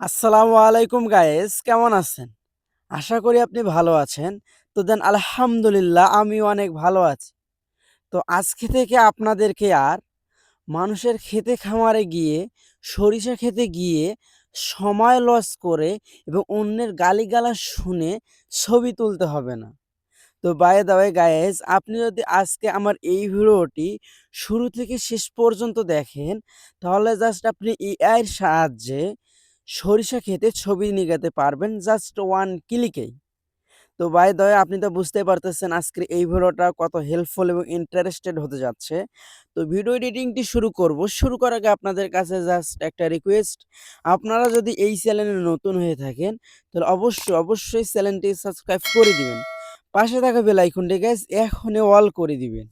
আসসালামু আলাইকুম গায়েস কেমন আছেন? আশা করি আপনি ভালো আছেন। তো দেন আলহামদুলিল্লাহ আমি অনেক ভালো আছি। তো আজকে থেকে আপনাদেরকে আর মানুষের খেতে খামারে গিয়ে, সরিষা খেতে গিয়ে সময় লস করে এবং অন্যের গালিগালাজ শুনে ছবি তুলতে হবে না। তো বাই দ্য ওয়ে গায়েস আপনি যদি আজকে আমার এই ভিডিওটি শুরু থেকে শেষ পর্যন্ত দেখেন, তাহলে জাস্ট আপনি এআই এর সাহায্যে সরিষা ক্ষেতে ছবি নিগাতে পারবেন জাস্ট ওয়ান ক্লিকেই তো বাই দ্য আপনি তো বুঝতেই পারতেছেন আজকের এই ভিডিওটা কত হেল্পফুল এবং ইন্টারেস্টেড হতে যাচ্ছে। তো ভিডিও এডিটিংটি শুরু করব। শুরু করার আগে আপনাদের কাছে জাস্ট একটা রিকোয়েস্ট আপনারা যদি এই চ্যানেলে নতুন হয়ে থাকেন, তাহলে অবশ্যই অবশ্যই চ্যানেলটি সাবস্ক্রাইব করে দিবেন। পাশে থাকা বেল আইকনটি গাইজ এখনই অল করে দিবেন।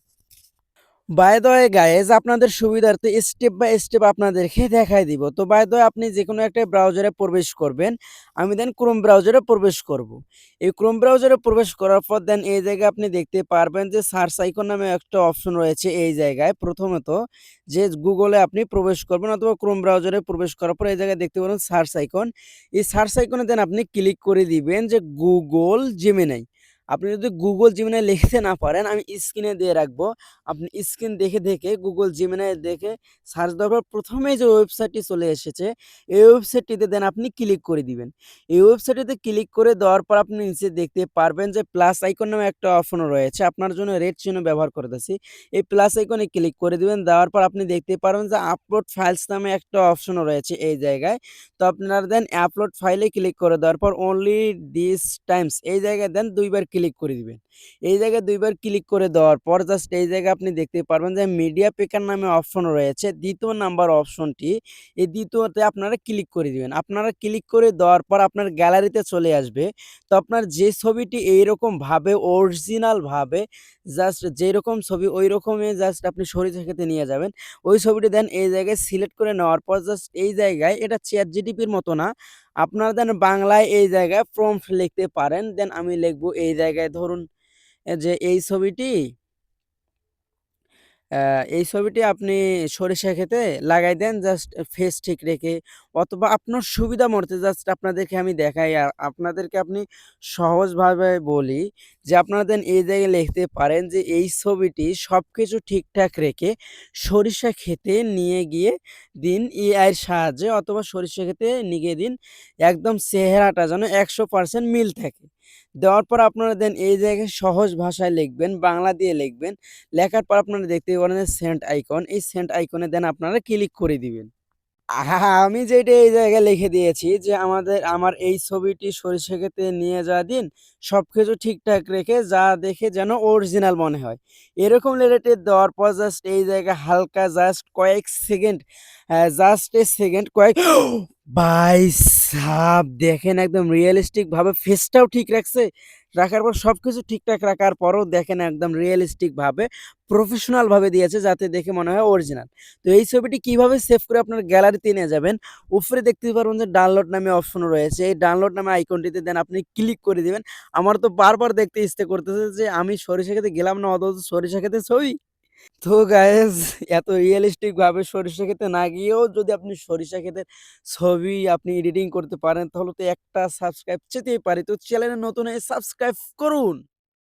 বাই দ্য গাইজ আপনাদের সুবিধার্থে স্টেপ বাই স্টেপ আপনাদেরকে দেখাই দিব। তো বাই দ্য ওয়ে আপনি যে কোনো একটা ব্রাউজারে প্রবেশ করবেন। আমি দেন ক্রোম ব্রাউজারে প্রবেশ করব। এই ক্রোম ব্রাউজারে প্রবেশ করার পর দেন এই জায়গায় আপনি দেখতে পারবেন যে সার্চ আইকন নামে একটা অপশন রয়েছে এই জায়গায়। প্রথমত যে গুগলে আপনি প্রবেশ করবেন অথবা ক্রোম ব্রাউজারে প্রবেশ করার পর এই জায়গায় দেখতে পারেন সার্চ আইকন এই সার্চ আইকনে দেন আপনি ক্লিক করে দিবেন যে গুগল জিমে জেমিনাই আপনি যদি গুগল জিমিনাই লিখতে না পারেন, আমি স্ক্রিনে দিয়ে রাখব। আপনি স্ক্রিন দেখে দেখে গুগল জিমিনাই দেখে সার্চ দেওয়ার পর প্রথমেই যে ওয়েবসাইটটি চলে এসেছে, এই ওয়েবসাইটটিতে দেন আপনি ক্লিক করে দিবেন। এই ওয়েবসাইটটিতে ক্লিক করে দেওয়ার পর আপনি নিচে দেখতে পারবেন যে প্লাস আইকন নামে একটা অপশন রয়েছে। আপনার জন্য রেড চিহ্ন ব্যবহার করতেছি। এই প্লাস আইকনে ক্লিক করে দিবেন, দেওয়ার পর আপনি দেখতে পারবেন যে আপলোড ফাইলস নামে একটা অপশন রয়েছে এই জায়গায়। তো আপনারা দেন আপলোড ফাইলে ক্লিক করে দেওয়ার পর অনলি দিস টাইমস এই জায়গায় দেন দুইবার ক্লিক করে দিবেন। এই জায়গায় দুইবার ক্লিক করে দেওয়ার পর জাস্ট এই জায়গায় আপনি দেখতে পারবেন যে মিডিয়া পেকার নামে অপশন রয়েছে। দ্বিতীয় নাম্বার অপশনটি এই দ্বিতীয়তে আপনারা ক্লিক করে দিবেন। আপনারা ক্লিক করে দেওয়ার পর আপনার গ্যালারিতে চলে আসবে। তো আপনার যে ছবিটি এইরকম ভাবে অরিজিনাল ভাবে জাস্ট যেরকম ছবি ওই রকমই জাস্ট আপনি সরিষা খেতে নিয়ে যাবেন। ওই ছবিটি দেন এই জায়গায় সিলেক্ট করে নেওয়ার পর জাস্ট এই জায়গায় এটা চেয়ার জিডিপির মতো না। আপনারা দেন বাংলায় এই জায়গায় প্রম্পট লিখতে পারেন, দেন আমি লিখব এই জায়গায় ধরুন যে এই ছবিটি এই ছবিটি আপনি সরিষা ক্ষেতে লাগাই দেন জাস্ট ফেস ঠিক রেখে, অথবা আপনার সুবিধা মতে জাস্ট আপনাদেরকে আমি দেখাই আর আপনাদেরকে আপনি সহজভাবে বলি যে আপনারা দেন এই জায়গায় লিখতে পারেন যে এই ছবিটি সব কিছু ঠিকঠাক রেখে সরিষা ক্ষেতে নিয়ে গিয়ে দিন এআই এর সাহায্যে অথবা সরিষা ক্ষেতে নিয়ে দিন, একদম চেহারাটা যেন ১০০% মিল থাকে। দেওয়ার পর আপনারা দেন এই জায়গায় সহজ ভাষায় লিখবেন, বাংলা দিয়ে লিখবেন। লেখার পর আপনারা দেখতে পারেন যে সেন্ড আইকন, এই সেন্ট আইকনে দেন আপনারা ক্লিক করে দিবেন। আমি যেটা এই জায়গায় লিখে দিয়েছি যে আমাদের আমার এই ছবিটি সরিষা ক্ষেতে নিয়ে যাওয়া দিন সব কিছু ঠিকঠাক রেখে যা দেখে যেন অরিজিনাল মনে হয়। এরকম রিলেটেড দেওয়ার পর জাস্ট এই জায়গায় হালকা জাস্ট কয়েক সেকেন্ড জাস্ট এ সেকেন্ড কয়েক ভাইসাব দেখেন একদম রিয়ালিস্টিক ভাবে ফেসটাও ঠিক রাখছে। রাখার পর সবকিছু ঠিকঠাক রাখার পরও দেখেন একদম রিয়ালিস্টিক ভাবে প্রফেশনাল ভাবে দিয়েছে যাতে দেখে মনে হয় অরিজিনাল। তো এই ছবিটি কীভাবে সেভ করে আপনার গ্যালারিতে নিয়ে যাবেন, উপরে দেখতে পারবেন যে ডাউনলোড নামে অপশন রয়েছে। এই ডাউনলোড নামে আইকনটিতে দেন আপনি ক্লিক করে দিবেন। আমার তো বারবার দেখতে ইচ্ছে করতেছে যে আমি সরিষা ক্ষেতে গেলাম না অথচ সরিষা ক্ষেতের ছবি। তো গাইস এত রিয়েলিস্টিকভাবে সরিষা খেতে না গিয়েও যদি আপনি সরিষা ক্ষেতের ছবি আপনি এডিটিং করতে পারেন, তাহলে তো একটা সাবস্ক্রাইব চেতেই পারি। তো চ্যানেলে নতুন সাবস্ক্রাইব করুন।